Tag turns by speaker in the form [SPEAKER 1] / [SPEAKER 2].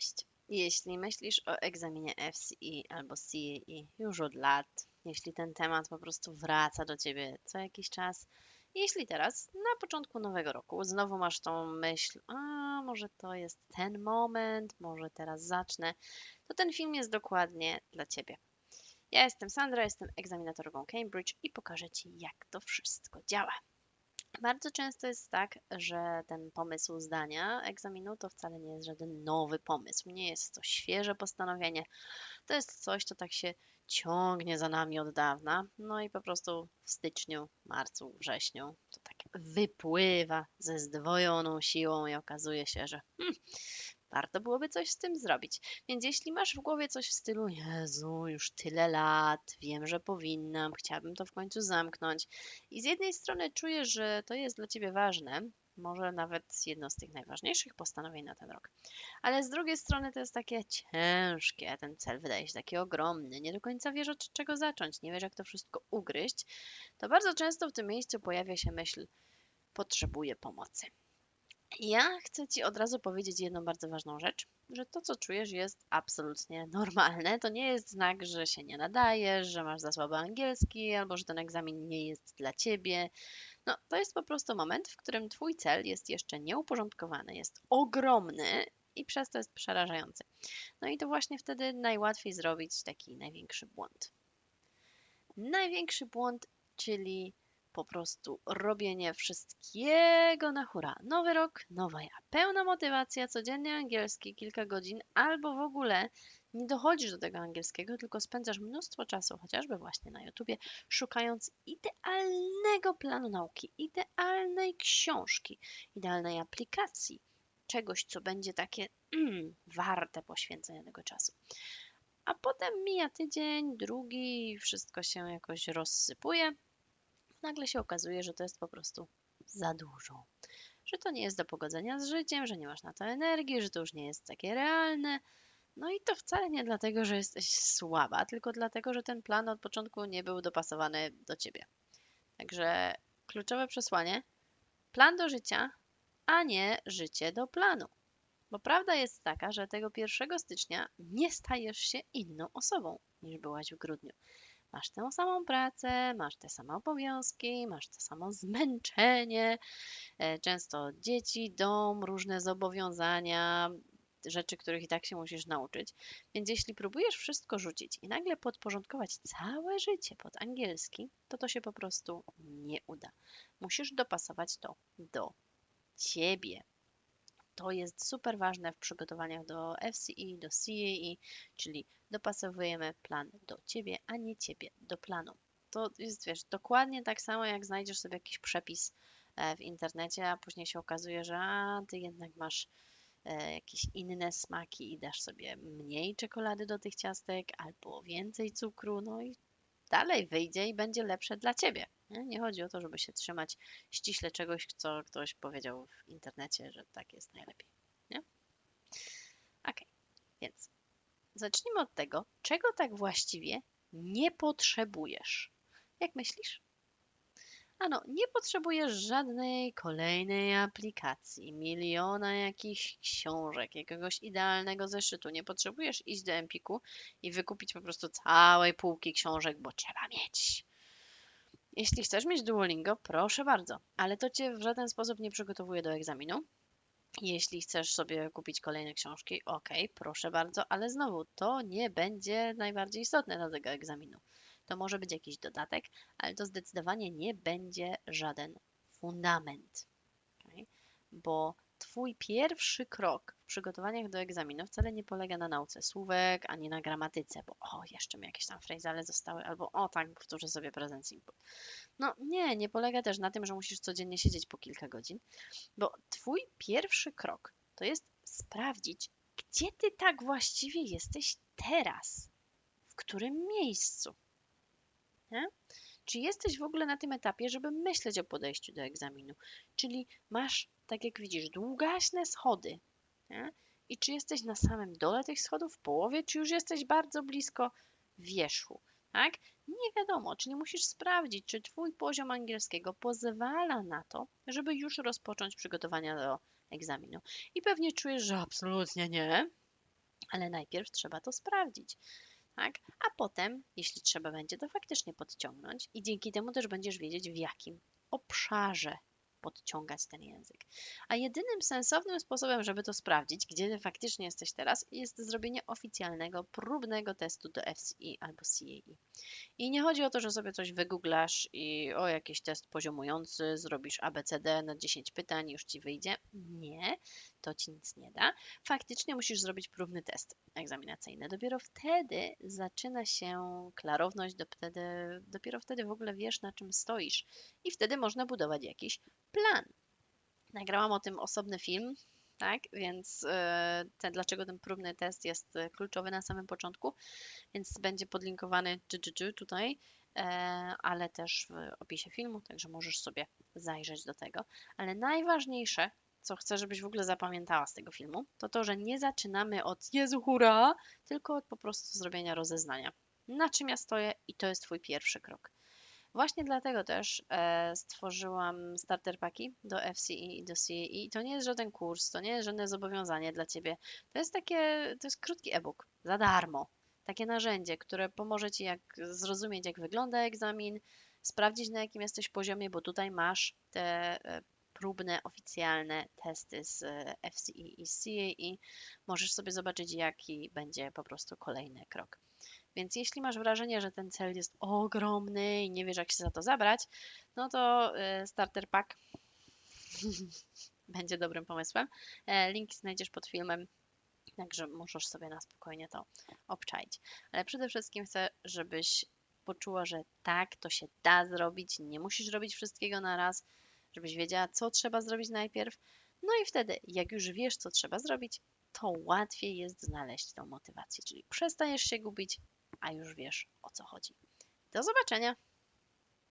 [SPEAKER 1] Cześć! Jeśli myślisz o egzaminie FCE albo CAE już od lat, jeśli ten temat po prostu wraca do ciebie co jakiś czas, jeśli teraz, na początku nowego roku, znowu masz tą myśl, a może to jest ten moment, może teraz zacznę, to ten film jest dokładnie dla ciebie. Ja jestem Sandra, jestem egzaminatorką Cambridge i pokażę ci, jak to wszystko działa. Bardzo często jest tak, że ten pomysł zdania egzaminu to wcale nie jest żaden nowy pomysł, nie jest to świeże postanowienie. To jest coś, co tak się ciągnie za nami od dawna. No i po prostu w styczniu, marcu, wrześniu to tak wypływa ze zdwojoną siłą i okazuje się, że hmm, warto byłoby coś z tym zrobić. Więc jeśli masz w głowie coś w stylu Jezu, już tyle lat, wiem, że powinnam, chciałabym to w końcu zamknąć i z jednej strony czujesz, że to jest dla ciebie ważne, może nawet jedno z tych najważniejszych postanowień na ten rok. Ale z drugiej strony to jest takie ciężkie, ten cel wydaje się taki ogromny, nie do końca wiesz od czego zacząć, nie wiesz jak to wszystko ugryźć, to bardzo często w tym miejscu pojawia się myśl potrzebuję pomocy. Ja chcę Ci od razu powiedzieć jedną bardzo ważną rzecz, że to, co czujesz, jest absolutnie normalne. To nie jest znak, że się nie nadajesz, że masz za słaby angielski albo że ten egzamin nie jest dla Ciebie. No, to jest po prostu moment, w którym Twój cel jest jeszcze nieuporządkowany, jest ogromny i przez to jest przerażający. No i to właśnie wtedy najłatwiej zrobić taki największy błąd. Największy błąd, czyli po prostu robienie wszystkiego na hura. Nowy rok, nowa ja. Pełna motywacja, codziennie angielski, kilka godzin, albo w ogóle nie dochodzisz do tego angielskiego, tylko spędzasz mnóstwo czasu, chociażby właśnie na YouTubie, szukając idealnego planu nauki, idealnej książki, idealnej aplikacji, czegoś, co będzie takie mm, warte poświęcenia tego czasu. A potem mija tydzień, drugi, wszystko się jakoś rozsypuje, nagle się okazuje, że to jest po prostu za dużo. Że to nie jest do pogodzenia z życiem, że nie masz na to energii, że to już nie jest takie realne. No i to wcale nie dlatego, że jesteś słaba, tylko dlatego, że ten plan od początku nie był dopasowany do ciebie. Także kluczowe przesłanie: plan do życia, a nie życie do planu. Bo prawda jest taka, że tego 1 stycznia nie stajesz się inną osobą niż byłaś w grudniu. Masz tę samą pracę, masz te same obowiązki, masz to samo zmęczenie, e, często dzieci, dom, różne zobowiązania, rzeczy, których i tak się musisz nauczyć. Więc jeśli próbujesz wszystko rzucić i nagle podporządkować całe życie pod angielski, to to się po prostu nie uda. Musisz dopasować to do ciebie, to jest super ważne w przygotowaniach do FCE, do CAE, czyli dopasowujemy plan do ciebie, a nie ciebie do planu. To jest, wiesz, dokładnie tak samo, jak znajdziesz sobie jakiś przepis e, w internecie, a później się okazuje, że a, ty jednak masz e, jakieś inne smaki i dasz sobie mniej czekolady do tych ciastek albo więcej cukru, no i dalej wyjdzie i będzie lepsze dla ciebie. Nie? nie chodzi o to, żeby się trzymać ściśle czegoś, co ktoś powiedział w internecie, że tak jest najlepiej. Nie? Ok, więc zacznijmy od tego, czego tak właściwie nie potrzebujesz. Jak myślisz? Ano, nie potrzebujesz żadnej kolejnej aplikacji, miliona jakichś książek, jakiegoś idealnego zeszytu. Nie potrzebujesz iść do Empiku i wykupić po prostu całej półki książek, bo trzeba mieć. Jeśli chcesz mieć Duolingo, proszę bardzo, ale to cię w żaden sposób nie przygotowuje do egzaminu. Jeśli chcesz sobie kupić kolejne książki, ok, proszę bardzo, ale znowu to nie będzie najbardziej istotne do tego egzaminu. To może być jakiś dodatek, ale to zdecydowanie nie będzie żaden fundament. Okay? Bo Twój pierwszy krok w przygotowaniach do egzaminu wcale nie polega na nauce słówek, ani na gramatyce, bo o, jeszcze mi jakieś tam frazale zostały, albo o, tak, powtórzę sobie present simple. No nie, nie polega też na tym, że musisz codziennie siedzieć po kilka godzin, bo Twój pierwszy krok to jest sprawdzić, gdzie Ty tak właściwie jesteś teraz, w którym miejscu. Nie? Czy jesteś w ogóle na tym etapie, żeby myśleć o podejściu do egzaminu? Czyli masz tak jak widzisz, długaśne schody. Nie? I czy jesteś na samym dole tych schodów, w połowie, czy już jesteś bardzo blisko wierzchu? Tak? Nie wiadomo, czyli musisz sprawdzić, czy Twój poziom angielskiego pozwala na to, żeby już rozpocząć przygotowania do egzaminu. I pewnie czujesz, że absolutnie nie, Ale najpierw trzeba to sprawdzić. Tak? A potem, jeśli trzeba będzie, to faktycznie podciągnąć i dzięki temu też będziesz wiedzieć, w jakim obszarze podciągać ten język. A jedynym sensownym sposobem, żeby to sprawdzić, gdzie ty faktycznie jesteś teraz, jest zrobienie oficjalnego, próbnego testu do FCE albo CAE. I nie chodzi o to, że sobie coś wygooglasz i o jakiś test poziomujący, zrobisz ABCD na 10 pytań, już ci wyjdzie. Nie, to ci nic nie da. Faktycznie musisz zrobić próbny test egzaminacyjny. Dopiero wtedy zaczyna się klarowność, dopiero wtedy w ogóle wiesz, na czym stoisz. I wtedy można budować jakiś plan. Nagrałam o tym osobny film, tak? Więc e, ten, dlaczego ten próbny test jest kluczowy na samym początku, więc będzie podlinkowany tutaj, e, ale też w opisie filmu, także możesz sobie zajrzeć do tego. Ale najważniejsze, co chcę, żebyś w ogóle zapamiętała z tego filmu, to to, że nie zaczynamy od Jezu hurra, tylko od po prostu zrobienia rozeznania. Na czym ja stoję i to jest Twój pierwszy krok. Właśnie dlatego też e, stworzyłam starter paki do FCE i do CAE. I to nie jest żaden kurs, to nie jest żadne zobowiązanie dla Ciebie. To jest takie, to jest krótki e-book, za darmo. Takie narzędzie, które pomoże Ci jak zrozumieć, jak wygląda egzamin, sprawdzić na jakim jesteś poziomie, bo tutaj masz te e, próbne, oficjalne testy z FCE i CAE. Możesz sobie zobaczyć, jaki będzie po prostu kolejny krok. Więc jeśli masz wrażenie, że ten cel jest ogromny i nie wiesz, jak się za to zabrać, no to y, starter pack będzie dobrym pomysłem. E, Linki znajdziesz pod filmem, także możesz sobie na spokojnie to obczaić. Ale przede wszystkim chcę, żebyś poczuła, że tak, to się da zrobić, nie musisz robić wszystkiego na raz, żebyś wiedziała, co trzeba zrobić najpierw. No i wtedy, jak już wiesz, co trzeba zrobić, to łatwiej jest znaleźć tą motywację, czyli przestajesz się gubić, a już wiesz o co chodzi. Do zobaczenia!